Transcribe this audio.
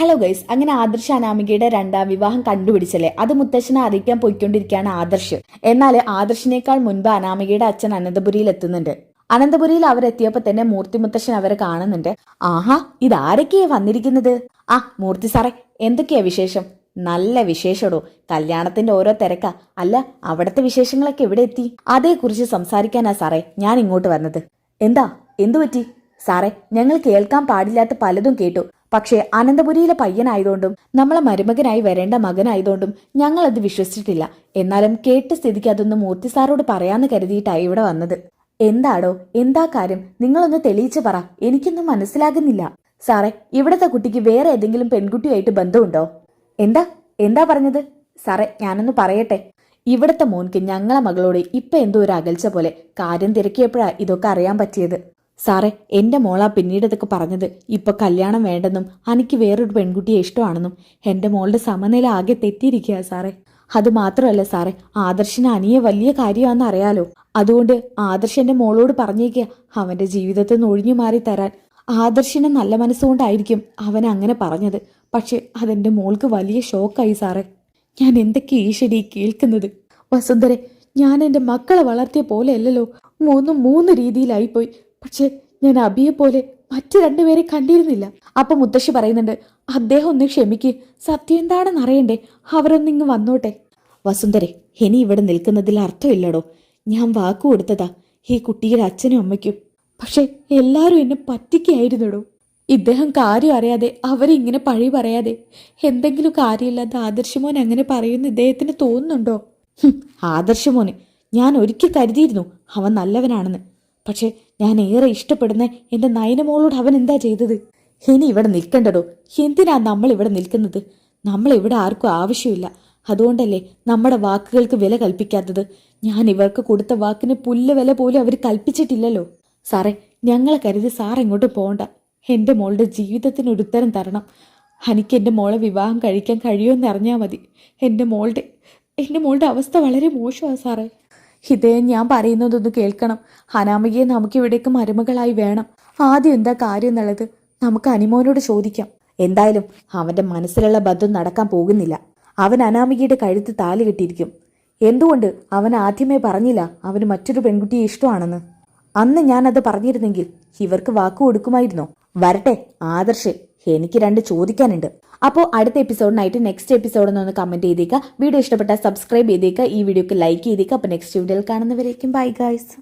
Hello guys അങ്ങനെ ആദർശ് അനാമികയുടെ രണ്ടാം വിവാഹം കണ്ടുപിടിച്ചല്ലേ? അത് മുത്തശ്ശനെ അറിയിക്കാൻ പോയിക്കൊണ്ടിരിക്കുകയാണ് ആദർശ്. എന്നാൽ ആദർശിനേക്കാൾ മുൻപ് അനാമികയുടെ അച്ഛൻ അനന്തപുരിയിൽ എത്തുന്നുണ്ട്. അനന്തപുരിയിൽ അവരെത്തിയപ്പോൾ തന്നെ മൂർത്തി മുത്തശ്ശൻ അവരെ കാണുന്നുണ്ട്. ആഹാ ഇതാരൊക്കെയാ വന്നിരിക്കുന്നത്? ആ മൂർത്തി സാറേ എന്തൊക്കെയാ വിശേഷം? നല്ല വിശേഷടോ. കല്യാണത്തിന്റെ ഓരോ തിരക്കാ. അല്ല അവിടത്തെ വിശേഷങ്ങളൊക്കെ എവിടെ എത്തി? അതേക്കുറിച്ച് സംസാരിക്കാനാ സാറേ ഞാൻ ഇങ്ങോട്ട് വന്നത്. എന്താ എന്തു പറ്റി സാറേ ഞങ്ങൾ കേൾക്കാൻ പാടില്ലാത്ത പലതും കേട്ടു. പക്ഷേ അനന്തപുരിയിലെ പയ്യനായതുകൊണ്ടും നമ്മളെ മരുമകനായി വരേണ്ട മകനായതുകൊണ്ടും ഞങ്ങൾ അത് വിശ്വസിച്ചിട്ടില്ല. എന്നാലും കേട്ട സ്ഥിതിക്ക് അതൊന്ന് മൂർത്തി സാറോട് പറയാന്ന് കരുതിയിട്ടായി ഇവിടെ വന്നത്. എന്താടോ? എന്താ കാര്യം? നിങ്ങളൊന്ന് തെളിയിച്ചു പറ. എനിക്കൊന്നും മനസ്സിലാകുന്നില്ല. സാറേ ഇവിടത്തെ കുട്ടിക്ക് വേറെ ഏതെങ്കിലും പെൺകുട്ടിയായിട്ട് ബന്ധമുണ്ടോ? എന്താ? എന്താ പറഞ്ഞത്? സാറേ ഞാനൊന്ന് പറയട്ടെ. ഇവിടത്തെ മോൻക്ക് ഞങ്ങളെ മകളോട് ഇപ്പൊ എന്തോ ഒരു അകൽച്ച പോലെ കാര്യം തിരക്കിയപ്പോഴാ ഇതൊക്കെ അറിയാൻ പറ്റിയത്. സാറേ എന്റെ മോളാ പിന്നീട് ഇതൊക്കെ പറഞ്ഞത്. ഇപ്പൊ കല്യാണം വേണ്ടെന്നും എനിക്ക് വേറൊരു പെൺകുട്ടിയെ ഇഷ്ടമാണെന്നും. എന്റെ മോളുടെ സമനില ആകെ തെറ്റിയിരിക്കുക സാറേ. അത് മാത്രമല്ല സാറേ ആദർശിന് അനിയ വലിയ കാര്യമാണെന്ന് അറിയാലോ. അതുകൊണ്ട് ആദർശന്റെ മോളോട് പറഞ്ഞേക്കുക അവന്റെ ജീവിതത്തിൽ നിന്ന് ഒഴിഞ്ഞു മാറി തരാൻ. ആദർശന നല്ല മനസ്സുകൊണ്ടായിരിക്കും അവൻ അങ്ങനെ പറഞ്ഞത്. പക്ഷെ അതെന്റെ മോൾക്ക് വലിയ ഷോക്കായി സാറേ. ഞാൻ എന്തൊക്കെ ഈശ്വരി കേൾക്കുന്നത്? വസുന്ധരെ ഞാൻ എന്റെ മക്കളെ വളർത്തിയ പോലെയല്ലല്ലോ മൂന്നും മൂന്ന് രീതിയിലായിപ്പോയി. പക്ഷെ ഞാൻ അബിയെ പോലെ മറ്റു രണ്ടുപേരെ കണ്ടിരുന്നില്ല. അപ്പൊ മുത്തശ്ശി പറയുന്നുണ്ട് അദ്ദേഹം ഒന്ന് ക്ഷമിക്ക്. സത്യം എന്താണെന്ന് അറിയണ്ടേ? അവരൊന്നിങ്ങ് വന്നോട്ടെ. വസുന്ധരെ ഇനി ഇവിടെ നിൽക്കുന്നതിൽ അർത്ഥമില്ലടോ. ഞാൻ വാക്കു കൊടുത്തതാ. ഈ കുട്ടിയുടെ അച്ഛനും അമ്മയ്ക്കും. പക്ഷെ എല്ലാരും എന്നെ പറ്റിക്കായിരുന്നടോ. ഇദ്ദേഹം കാര്യം അറിയാതെ അവരിങ്ങനെ പഴി പറയാതെ എന്തെങ്കിലും കാര്യമില്ലാത്ത ആദർശമോൻ അങ്ങനെ പറയുന്ന ഇദ്ദേഹത്തിന് തോന്നുന്നുണ്ടോ? ആദർശമോന് ഞാൻ ഒരിക്കൽ കരുതിയിരുന്നു അവൻ നല്ലവനാണെന്ന്. പക്ഷെ ഞാൻ ഏറെ ഇഷ്ടപ്പെടുന്ന എന്റെ നയനമോളോട് അവൻ എന്താ ചെയ്തത്? ഇനി ഇവിടെ നിൽക്കണ്ടടോ? എന്തിനാ നമ്മൾ ഇവിടെ നിൽക്കുന്നത്? നമ്മൾ ഇവിടെ ആർക്കും ആവശ്യമില്ല. അതുകൊണ്ടല്ലേ നമ്മുടെ വാക്കുകൾക്ക് വില കൽപ്പിക്കാത്തത്? ഞാൻ ഇവർക്ക് കൊടുത്ത വാക്കിന് പുല്ല് വില പോലും അവർ കൽപ്പിച്ചിട്ടില്ലല്ലോ. സാറേ ഞങ്ങളെ കരുതി സാർ ഇങ്ങോട്ട് പോകണ്ട. എന്റെ മോളുടെ ജീവിതത്തിന് ഒരു തരണം. എനിക്ക് എന്റെ മോളെ വിവാഹം കഴിക്കാൻ കഴിയുമെന്ന് അറിഞ്ഞാൽ മതി. എന്റെ മോളുടെ എന്റെ മോളുടെ അവസ്ഥ വളരെ മോശമാണ് സാറേ. ഇതേ ഞാൻ പറയുന്നതൊന്ന് കേൾക്കണം. അനാമികയെ നമുക്ക് ഇവിടേക്ക് മരുമകളായി വേണം. ആദ്യം എന്താ കാര്യം എന്നുള്ളത് നമുക്ക് അനിമോനോട് ചോദിക്കാം. എന്തായാലും അവന്റെ മനസ്സിലുള്ള ബന്ധം നടക്കാൻ പോകുന്നില്ല. അവൻ അനാമികയുടെ കഴുത്ത് താലി കെട്ടിയിരിക്കും. എന്തുകൊണ്ട് അവൻ ആദ്യമേ പറഞ്ഞില്ല അവന് മറ്റൊരു പെൺകുട്ടിയെ ഇഷ്ടമാണെന്ന്? അന്ന് ഞാൻ അത് പറഞ്ഞിരുന്നെങ്കിൽ ഇവർക്ക് വാക്കു കൊടുക്കുമായിരുന്നോ? വരട്ടെ ആദർശ്. എനിക്ക് രണ്ട് ചോദിക്കാനുണ്ട്. അപ്പോൾ അടുത്ത എപ്പിസോഡിനായിട്ട് നെക്സ്റ്റ് എപ്പിസോഡ് ഒന്ന് കമന്റ് ചെയ്തേക്കുക വീഡിയോ ഇഷ്ടപ്പെട്ടാൽ സബ്സ്ക്രൈബ് ചെയ്തേക്കുക ഈ വീഡിയോക്ക് ലൈക്ക് ചെയ്തേക്കുക അപ്പോൾ നെക്സ്റ്റ് വീഡിയോയിൽ കാണുന്നവരേക്കും ബൈ ഗൈസ്